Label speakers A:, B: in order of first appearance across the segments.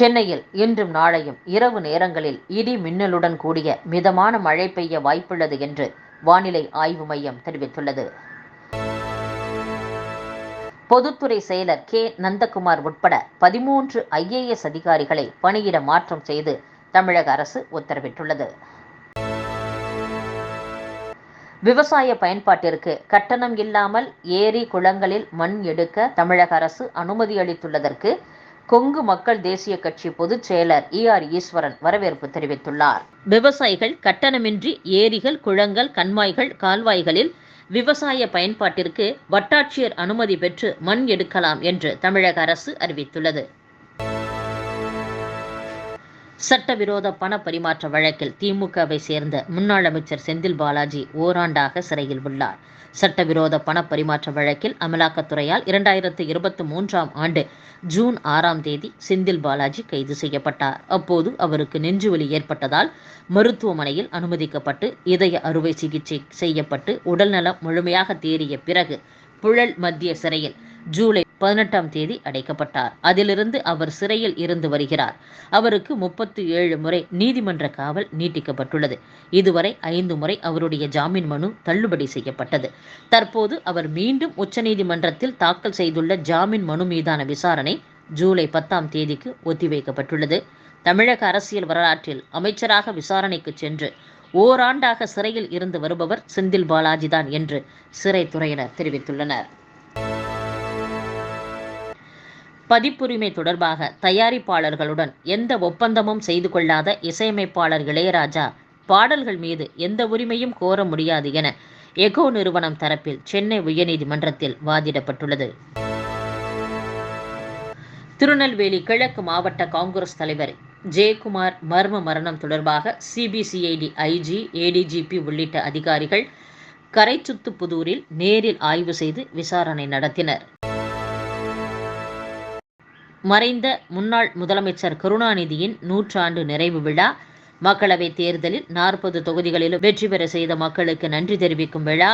A: சென்னையில் இன்றும் நாளையும் இரவு நேரங்களில் இடி மின்னலுடன் கூடிய மிதமான மழை பெய்ய வாய்ப்புள்ளது என்று வானிலை ஆய்வு மையம் தெரிவித்துள்ளது பொதுத்துறை செயலர் கே நந்தகுமார் உட்பட பதிமூன்று ஐஏஎஸ் அதிகாரிகளை பணியிட மாற்றம் செய்து தமிழக அரசு உத்தரவிட்டுள்ளது விவசாய பயன்பாட்டிற்கு கட்டணம் இல்லாமல் ஏரி குளங்களில் மண் எடுக்க தமிழக அரசு அனுமதி அளித்துள்ளதற்கு கொங்கு மக்கள் தேசிய கட்சி பொதுச் செயலர் இ ஆர் ஈஸ்வரன் வரவேற்பு தெரிவித்துள்ளார் விவசாயிகள் கட்டணமின்றி ஏரிகள் குளங்கள் கண்மாய்கள் கால்வாய்களில் விவசாய பயன்பாட்டிற்கு வட்டாட்சியர் அனுமதி பெற்று மண் எடுக்கலாம் என்று தமிழக அரசு அறிவித்துள்ளது சட்டவிரோத பண பரிமாற்ற வழக்கில் திமுகவை சேர்ந்த முன்னாள் அமைச்சர் செந்தில் பாலாஜி ஓராண்டாக சிறையில் உள்ளார் சட்டவிரோத பண பரிமாற்ற வழக்கில் அமலாக்கத்துறையால் இரண்டாயிரத்தி இருபத்தி மூன்றாம் ஆண்டு ஜூன் ஆறாம் தேதி செந்தில் பாலாஜி கைது செய்யப்பட்டார் அப்போது அவருக்கு நெஞ்சுவலி ஏற்பட்டதால் மருத்துவமனையில் அனுமதிக்கப்பட்டு இதய அறுவை சிகிச்சை செய்யப்பட்டு உடல்நலம் முழுமையாக தேறிய பிறகு புழல் மத்திய சிறையில் ஜூலை பதினெட்டாம் தேதி அடைக்கப்பட்டார் அதிலிருந்து அவர் சிறையில் இருந்து வருகிறார் அவருக்கு முப்பத்தி ஏழு முறை நீதிமன்ற காவல் நீட்டிக்கப்பட்டுள்ளது இதுவரை ஐந்து முறை அவருடைய ஜாமீன் மனு தள்ளுபடி செய்யப்பட்டது தற்போது அவர் மீண்டும் உச்சநீதிமன்றத்தில் தாக்கல் செய்துள்ள ஜாமீன் மனு மீதான விசாரணை ஜூலை பத்தாம் தேதிக்கு ஒத்திவைக்கப்பட்டுள்ளது தமிழக அரசியல் வரலாற்றில் அமைச்சராக விசாரணைக்கு சென்று ஓராண்டாக சிறையில் இருந்து வருபவர் செந்தில் பாலாஜிதான் என்று சிறைத்துறையினர் தெரிவித்துள்ளனர் பதிப்புரிமை தொடர்பாக தயாரிப்பாளர்களுடன் எந்த ஒப்பந்தமும் செய்து கொள்ளாத இசையமைப்பாளர் இளையராஜா பாடல்கள் மீது எந்த உரிமையும் கோர முடியாது என எகோ நிறுவனம் தரப்பில் சென்னை உயர்நீதிமன்றத்தில் வாதிடப்பட்டுள்ளது திருநெல்வேலி கிழக்கு மாவட்ட காங்கிரஸ் தலைவர் ஜெயக்குமார் மர்ம மரணம் தொடர்பாக சிபிசிஐடி ஐஜி ஏடிஜிபி உள்ளிட்ட அதிகாரிகள் கரைச்சுத்துப்புதூரில் நேரில் ஆய்வு செய்து விசாரணை நடத்தினர் மறைந்த முன்னாள் முதலமைச்சர் கருணாநிதியின் நூற்றாண்டு நிறைவு விழா மக்களவைத் தேர்தலில் நாற்பது தொகுதிகளிலும் வெற்றி பெற செய்த மக்களுக்கு நன்றி தெரிவிக்கும் விழா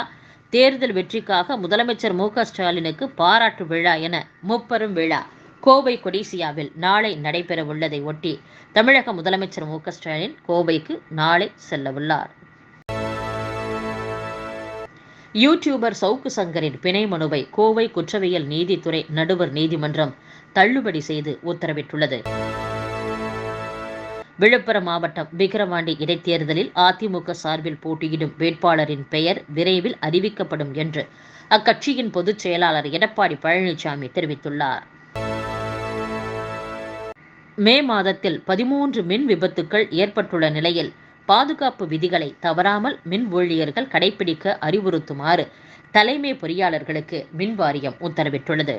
A: தேர்தல் வெற்றிக்காக முதலமைச்சர் மு ஸ்டாலினுக்கு பாராட்டு விழா என முப்பெரும் விழா கோவை கொடிசியாவில் நாளை நடைபெறவுள்ளதை ஒட்டி தமிழக முதலமைச்சர் மு ஸ்டாலின் கோவைக்கு நாளை செல்லவுள்ளார் யூடியூபர் சவுக்கு சங்கரின் பிணை மனுவை கோவை குற்றவியல் நீதித்துறை நடுவர் நீதிமன்றம் தள்ளுபடி செய்து உத்தரவிட்டுள்ளது விழுப்புரம் மாவட்டம் விக்கிரவாண்டி இடைத்தேர்தலில் அதிமுக சார்பில் போட்டியிடும் வேட்பாளரின் பெயர் விரைவில் அறிவிக்கப்படும் என்று அக்கட்சியின் பொதுச் செயலாளர் எடப்பாடி பழனிசாமி தெரிவித்துள்ளார் மே மாதத்தில் பதிமூன்று மின் விபத்துக்கள் ஏற்பட்டுள்ள நிலையில் பாதுகாப்பு விதிகளை தவறாமல் மின் ஊழியர்கள் கடைபிடிக்க அறிவுறுத்துமாறு தலைமை பொறியாளர்களுக்கு மின் வாரியம் உத்தரவிட்டுள்ளது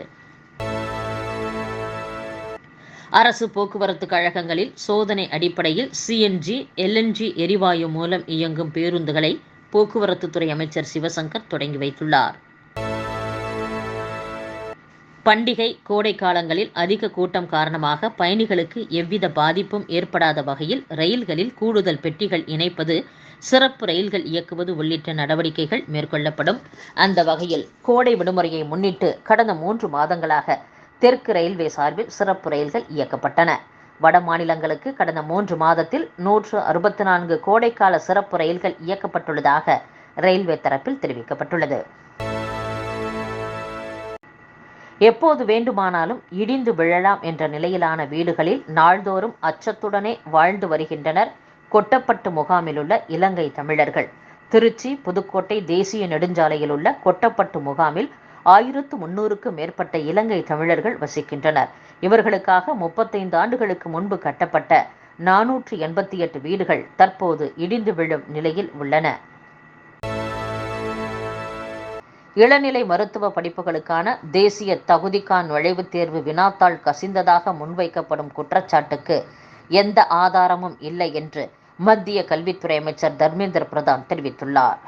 A: அரசு போக்குவரத்து கழகங்களில் சோதனை அடிப்படையில் சிஎன்ஜி எல்என்ஜி எரிவாயு மூலம் இயங்கும் பேருந்துகளை போக்குவரத்துத்துறை அமைச்சர் சிவசங்கர் தொடங்கி வைத்துள்ளார் பண்டிகை கோடை காலங்களில் அதிக கூட்டம் காரணமாக பயணிகளுக்கு எவ்வித பாதிப்பும் ஏற்படாத வகையில் ரயில்களில் கூடுதல் பெட்டிகள் இணைப்பது சிறப்பு ரயில்கள் இயக்குவது உள்ளிட்ட நடவடிக்கைகள் மேற்கொள்ளப்படும் அந்த வகையில் கோடை விடுமுறையை முன்னிட்டு கடந்த மூன்று மாதங்களாக தெற்கு ரயில்வே சார்பில் சிறப்பு ரயில்கள் இயக்கப்பட்டன வட மாநிலங்களுக்கு கடந்த மூன்று மாதத்தில் நூற்று அறுபத்தி நான்கு கோடைக்கால சிறப்பு ரயில்கள் இயக்கப்பட்டுள்ளதாக ரயில்வே தரப்பில் தெரிவிக்கப்பட்டுள்ளது எப்போது வேண்டுமானாலும் இடிந்து விழலாம் என்ற நிலையிலான வீடுகளில் நாள்தோறும் அச்சத்துடனே வாழ்ந்து வருகின்றனர் கொட்டப்பட்டு முகாமிலுள்ள இலங்கை தமிழர்கள் திருச்சி புதுக்கோட்டை தேசிய நெடுஞ்சாலையில் உள்ள கொட்டப்பட்டு முகாமில் ஆயிரத்து முன்னூறுக்கும் மேற்பட்ட இலங்கை தமிழர்கள் வசிக்கின்றனர் இவர்களுக்காக முப்பத்தைந்து ஆண்டுகளுக்கு முன்பு கட்டப்பட்ட நானூற்று எண்பத்தி எட்டு வீடுகள் தற்போது இடிந்து விழும் நிலையில் உள்ளன இளநிலை மருத்துவ படிப்புகளுக்கான தேசிய தகுதிக்கான் நுழைவுத் தேர்வு வினாத்தாள் கசிந்ததாக முன்வைக்கப்படும் குற்றச்சாட்டுக்கு எந்த ஆதாரமும் இல்லை என்று மத்திய கல்வித்துறை அமைச்சர் தர்மேந்திர பிரதான் தெரிவித்துள்ளார்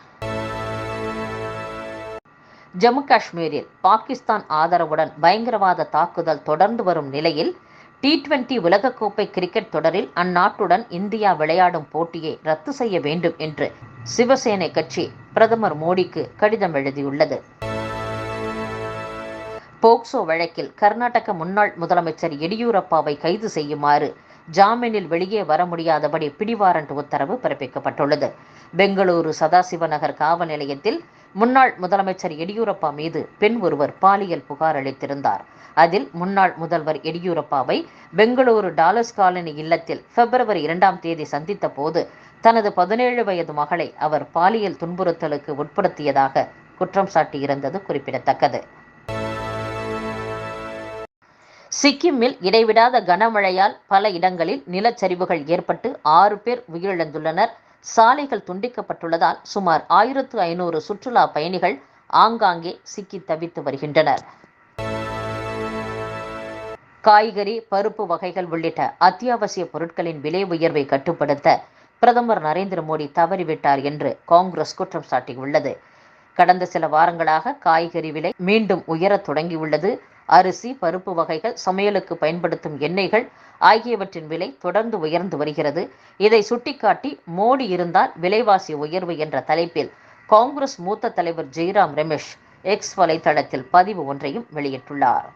A: ஜம்மு காஷ்மீரில் பாகிஸ்தான் ஆதரவுடன் பயங்கரவாத தாக்குதல் தொடர்ந்து வரும் நிலையில் டி டுவெண்டி உலகக்கோப்பை கிரிக்கெட் தொடரில் அந்நாட்டுடன் இந்தியா விளையாடும் போட்டியை ரத்து செய்ய வேண்டும் என்று சிவசேனை கட்சி பிரதமர் மோடிக்கு கடிதம் எழுதியுள்ளது போக்சோ வழக்கில் கர்நாடக முன்னாள் முதலமைச்சர் எடியூரப்பாவை கைது செய்யுமாறு ஜாமீனில் வெளியே வர முடியாதபடி பிடிவாரண்ட் உத்தரவு பிறப்பிக்கப்பட்டுள்ளது பெங்களூரு சதாசிவநகர் காவல் நிலையத்தில் முன்னாள் முதலமைச்சர் எடியூரப்பா மீது பெண் ஒருவர் பாலியல் புகார் அளித்திருந்தார் அதில் முன்னாள் முதல்வர் எடியூரப்பாவை பெங்களூரு டாலஸ் காலனி இல்லத்தில் பிப்ரவரி இரண்டாம் தேதி சந்தித்த போது தனது பதினேழு வயது மகளை அவர் பாலியல் துன்புறுத்தலுக்கு உட்படுத்தியதாக குற்றம் சாட்டியிருந்தது குறிப்பிடத்தக்கது சிக்கிமில் இடைவிடாத கனமழையால் பல இடங்களில் நிலச்சரிவுகள் ஏற்பட்டு ஆறு பேர் உயிரிழந்துள்ளனர் சாலைகள் துண்டிக்கப்பட்டுள்ளதால் சுமார் ஆயிரத்து ஐநூறு சுற்றுலா பயணிகள் ஆங்காங்கே சிக்கி தவித்து வருகின்றனர் காய்கறி பருப்பு வகைகள் உள்ளிட்ட அத்தியாவசிய பொருட்களின் விலை உயர்வை கட்டுப்படுத்த பிரதமர் நரேந்திர மோடி தவறிவிட்டார் என்று காங்கிரஸ் குற்றம் சாட்டியுள்ளது கடந்த சில வாரங்களாக காய்கறி விலை மீண்டும் உயரத் தொடங்கியுள்ளது அரிசி பருப்பு வகைகள் சமையலுக்கு பயன்படுத்தும் எண்ணெய்கள் ஆகியவற்றின் விலை தொடர்ந்து உயர்ந்து வருகிறது இதை சுட்டிக்காட்டி மோடி இருந்தால் விலைவாசி உயர்வு என்ற தலைப்பில் காங்கிரஸ் மூத்த தலைவர் ஜெய்ராம் ரமேஷ் எக்ஸ் வலைதளத்தில் பதிவு ஒன்றையும் வெளியிட்டுள்ளார்